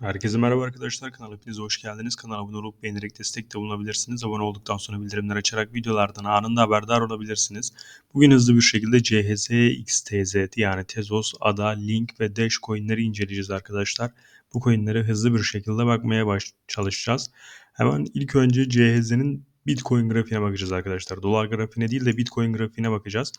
Herkese merhaba arkadaşlar. Kanala hepiniz hoş geldiniz. Kanala abone olup beğenerek destekte bulunabilirsiniz. Abone olduktan sonra bildirimler açarak videolardan anında haberdar olabilirsiniz. Bugün hızlı bir şekilde CHZ, XTZ yani Tezos, ADA, Link ve Dash coinleri inceleyeceğiz arkadaşlar. Bu coinlere hızlı bir şekilde bakmaya baş çalışacağız. Hemen ilk önce CHZ'nin Bitcoin grafiğine bakacağız arkadaşlar. Dolar grafiğine değil de Bitcoin grafiğine bakacağız.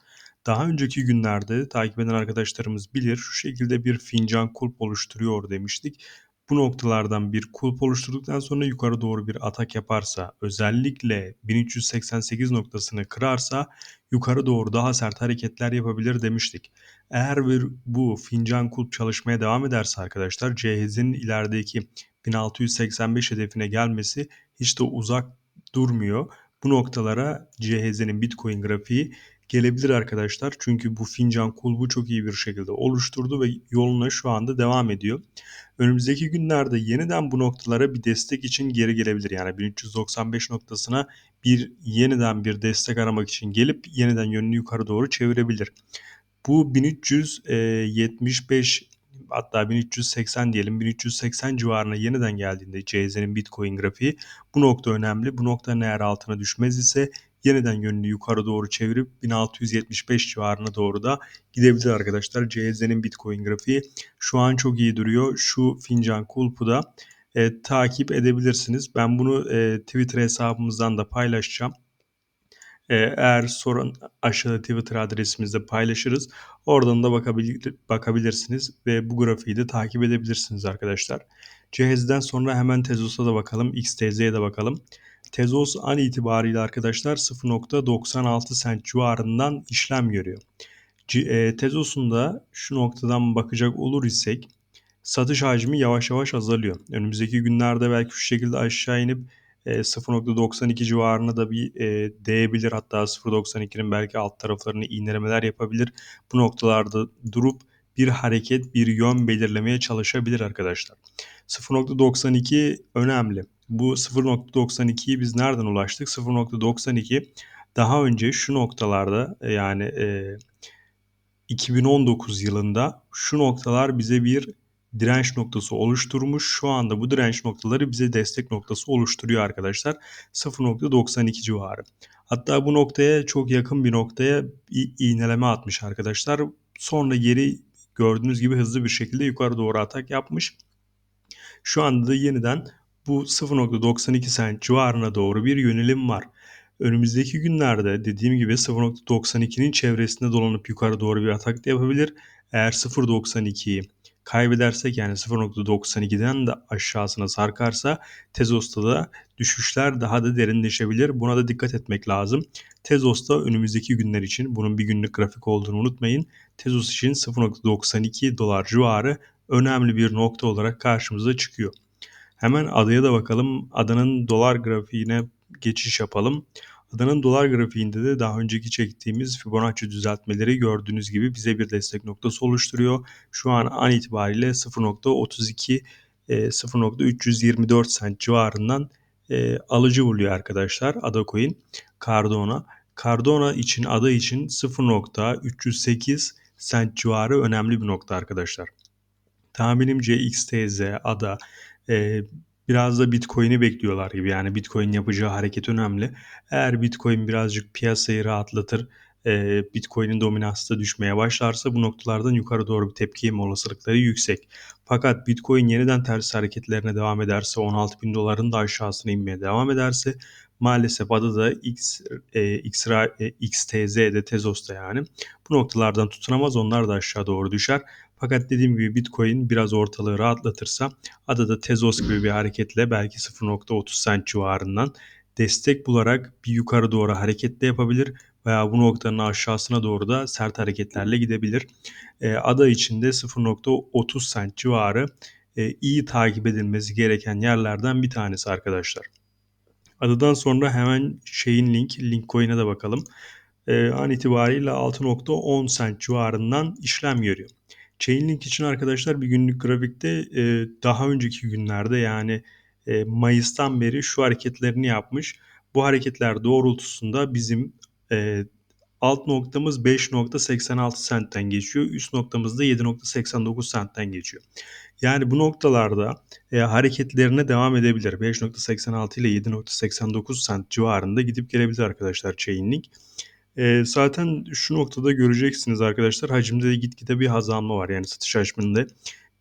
Daha önceki günlerde takip eden arkadaşlarımız bilir şu şekilde bir fincan kulp oluşturuyor demiştik bu noktalardan bir kulp oluşturduktan sonra yukarı doğru bir atak yaparsa özellikle 1388 noktasını kırarsa yukarı doğru daha sert hareketler yapabilir demiştik. Eğer bir bu fincan kulp çalışmaya devam ederse arkadaşlar CHZ'nin ilerideki 1685 hedefine gelmesi hiç de uzak durmuyor. Bu noktalara CHZ'nin Bitcoin grafiği gelebilir arkadaşlar. Çünkü bu fincan kulbu çok iyi bir şekilde oluşturdu ve yoluna şu anda devam ediyor. Önümüzdeki günlerde yeniden bu noktalara bir destek için geri gelebilir. Yani 1395 noktasına bir yeniden bir destek aramak için gelip yeniden yönünü yukarı doğru çevirebilir. Bu 1375 hatta 1380 diyelim 1380 civarına yeniden geldiğinde CZ'nin Bitcoin grafiği bu nokta önemli. Bu noktanın eğer altına düşmez ise yeniden yönünü yukarı doğru çevirip 1675 civarına doğru da gidebilir arkadaşlar. CZ'nin Bitcoin grafiği şu an çok iyi duruyor. Şu fincan kulpu da e, takip edebilirsiniz. Ben bunu e, Twitter hesabımızdan da paylaşacağım. E, eğer sorun aşağıda Twitter adresimizde paylaşırız. Oradan da bakabilir, bakabilirsiniz ve bu grafiği de takip edebilirsiniz arkadaşlar. Cihazdan sonra hemen Tezos'a da bakalım. XTZ'ye de bakalım. Tezos an itibariyle arkadaşlar 0.96 sent civarından işlem görüyor. E, Tezos'un da şu noktadan bakacak olur isek satış hacmi yavaş yavaş azalıyor. Önümüzdeki günlerde belki şu şekilde aşağı inip 0.92 e, civarına da bir e, değebilir. Hatta 0.92'nin belki alt taraflarını iğnelemeler yapabilir. Bu noktalarda durup bir hareket, bir yön belirlemeye çalışabilir arkadaşlar. 0.92 önemli. Bu 0.92'yi biz nereden ulaştık? 0.92 daha önce şu noktalarda yani e, 2019 yılında şu noktalar bize bir direnç noktası oluşturmuş. Şu anda bu direnç noktaları bize destek noktası oluşturuyor arkadaşlar. 0.92 civarı. Hatta bu noktaya çok yakın bir noktaya iğneleme atmış arkadaşlar. Sonra geri gördüğünüz gibi hızlı bir şekilde yukarı doğru atak yapmış. Şu anda da yeniden bu 0.92 sent civarına doğru bir yönelim var. Önümüzdeki günlerde dediğim gibi 0.92'nin çevresinde dolanıp yukarı doğru bir atak da yapabilir. Eğer 0.92'yi kaybedersek yani 0.92'den de aşağısına sarkarsa Tezos'ta da düşüşler daha da derinleşebilir. Buna da dikkat etmek lazım. Tezos'ta önümüzdeki günler için bunun bir günlük grafik olduğunu unutmayın. Tezos için 0.92 dolar civarı önemli bir nokta olarak karşımıza çıkıyor. Hemen adaya da bakalım. Adanın dolar grafiğine geçiş yapalım. Adanın dolar grafiğinde de daha önceki çektiğimiz Fibonacci düzeltmeleri gördüğünüz gibi bize bir destek noktası oluşturuyor. Şu an an itibariyle 0.32 0.324 e, sent civarından e, alıcı buluyor arkadaşlar Ada Coin Cardona. Cardona için ada için 0.308 sent civarı önemli bir nokta arkadaşlar. Tahminimce XTZ, ADA e, biraz da Bitcoin'i bekliyorlar gibi. Yani Bitcoin yapacağı hareket önemli. Eğer Bitcoin birazcık piyasayı rahatlatır, e, Bitcoin'in dominansı da düşmeye başlarsa bu noktalardan yukarı doğru bir tepki yeme olasılıkları yüksek. Fakat Bitcoin yeniden ters hareketlerine devam ederse 16 bin doların da aşağısına inmeye devam ederse maalesef adı da X, e, X, e, XTZ'de Tezos'ta yani bu noktalardan tutunamaz onlar da aşağı doğru düşer. Fakat dediğim gibi Bitcoin biraz ortalığı rahatlatırsa adada Tezos gibi bir hareketle belki 0.30 cent civarından destek bularak bir yukarı doğru hareket de yapabilir veya bu noktanın aşağısına doğru da sert hareketlerle gidebilir. E, ada içinde 0.30 cent civarı e, iyi takip edilmesi gereken yerlerden bir tanesi arkadaşlar. Adadan sonra hemen şeyin link, link coin'e de bakalım. E, an itibariyle 6.10 cent civarından işlem görüyor. Chainlink için arkadaşlar bir günlük grafikte e, daha önceki günlerde yani e, Mayıs'tan beri şu hareketlerini yapmış. Bu hareketler doğrultusunda bizim e, Alt noktamız 5.86 centten geçiyor. Üst noktamız da 7.89 centten geçiyor. Yani bu noktalarda e, hareketlerine devam edebilir. 5.86 ile 7.89 cent civarında gidip gelebilir arkadaşlar Chainlink. E, zaten şu noktada göreceksiniz arkadaşlar hacimde de gitgide bir azalma var. Yani satış hacminde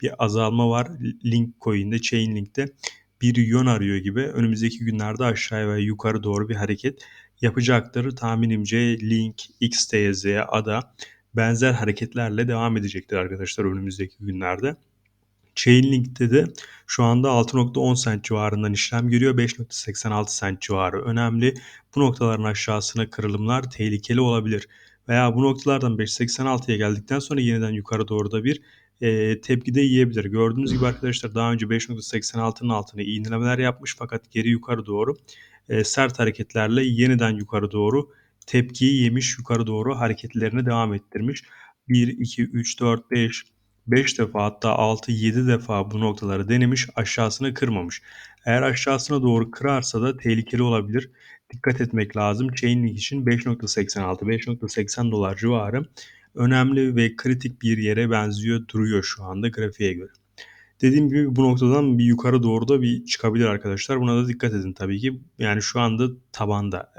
bir azalma var. Link coin'de, Chainlink'te bir yön arıyor gibi. Önümüzdeki günlerde aşağıya ve yukarı doğru bir hareket yapacaktır. Tahminimce Link, XTZ, ADA benzer hareketlerle devam edecektir arkadaşlar önümüzdeki günlerde. Chainlink'te de şu anda 6.10 cent civarından işlem görüyor. 5.86 cent civarı önemli. Bu noktaların aşağısına kırılımlar tehlikeli olabilir. Veya bu noktalardan 5.86'ya geldikten sonra yeniden yukarı doğru da bir e, tepki de yiyebilir. Gördüğünüz gibi arkadaşlar daha önce 5.86'nın altına iğnelemeler yapmış fakat geri yukarı doğru e, sert hareketlerle yeniden yukarı doğru tepkiyi yemiş yukarı doğru hareketlerini devam ettirmiş. 1, 2, 3, 4, 5, 5 defa hatta 6-7 defa bu noktaları denemiş aşağısını kırmamış. Eğer aşağısına doğru kırarsa da tehlikeli olabilir. Dikkat etmek lazım. Chainlink için 5.86-5.80 dolar civarı önemli ve kritik bir yere benziyor duruyor şu anda grafiğe göre. Dediğim gibi bu noktadan bir yukarı doğru da bir çıkabilir arkadaşlar. Buna da dikkat edin tabii ki. Yani şu anda tabanda.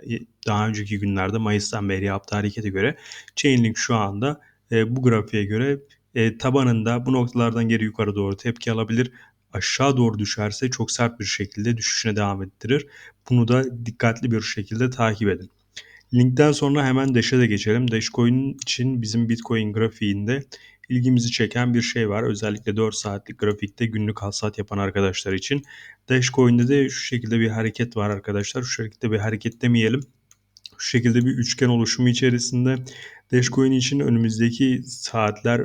Daha önceki günlerde Mayıs'tan beri yaptığı harekete göre Chainlink şu anda e, bu grafiğe göre e, tabanında bu noktalardan geri yukarı doğru tepki alabilir. Aşağı doğru düşerse çok sert bir şekilde düşüşüne devam ettirir. Bunu da dikkatli bir şekilde takip edin. Linkten sonra hemen Dash'e de geçelim. Dashcoin için bizim Bitcoin grafiğinde ilgimizi çeken bir şey var. Özellikle 4 saatlik grafikte günlük hasat yapan arkadaşlar için. Dashcoin'de de şu şekilde bir hareket var arkadaşlar. Şu şekilde bir hareket demeyelim. Şu şekilde bir üçgen oluşumu içerisinde Dashcoin için önümüzdeki saatler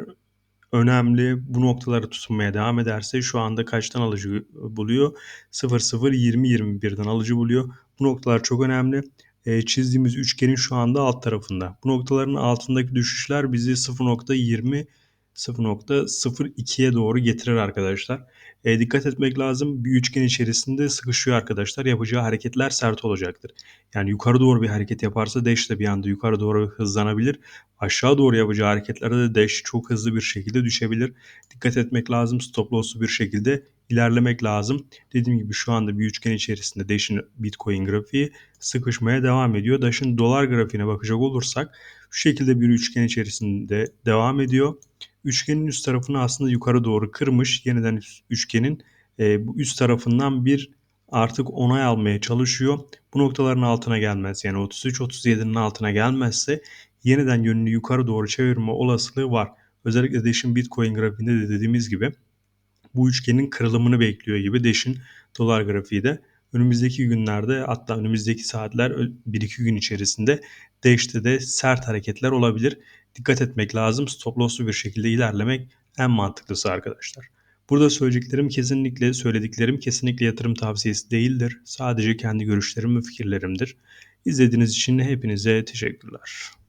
önemli. Bu noktaları tutunmaya devam ederse şu anda kaçtan alıcı buluyor? 00-20-21'den alıcı buluyor. Bu noktalar çok önemli. E, çizdiğimiz üçgenin şu anda alt tarafında. Bu noktaların altındaki düşüşler bizi 0.20 0.02'ye doğru getirir arkadaşlar. E, dikkat etmek lazım. Bir üçgen içerisinde sıkışıyor arkadaşlar. Yapacağı hareketler sert olacaktır. Yani yukarı doğru bir hareket yaparsa Dash de bir anda yukarı doğru hızlanabilir. Aşağı doğru yapacağı hareketlerde de Dash çok hızlı bir şekilde düşebilir. Dikkat etmek lazım. Stop loss'lu bir şekilde ilerlemek lazım. Dediğim gibi şu anda bir üçgen içerisinde Dash'in Bitcoin grafiği sıkışmaya devam ediyor. Dash'in dolar grafiğine bakacak olursak şu şekilde bir üçgen içerisinde devam ediyor. Üçgenin üst tarafını aslında yukarı doğru kırmış. Yeniden üçgenin e, bu üst tarafından bir artık onay almaya çalışıyor. Bu noktaların altına gelmez yani 33-37'nin altına gelmezse yeniden yönünü yukarı doğru çevirme olasılığı var. Özellikle Dash'in Bitcoin grafiğinde de dediğimiz gibi bu üçgenin kırılımını bekliyor gibi Dash'in dolar grafiği de önümüzdeki günlerde hatta önümüzdeki saatler 1-2 gün içerisinde Dash'te de sert hareketler olabilir. Dikkat etmek lazım. Stop loss'lu bir şekilde ilerlemek en mantıklısı arkadaşlar. Burada söyleyeceklerim kesinlikle, söylediklerim kesinlikle yatırım tavsiyesi değildir. Sadece kendi görüşlerim ve fikirlerimdir. İzlediğiniz için hepinize teşekkürler.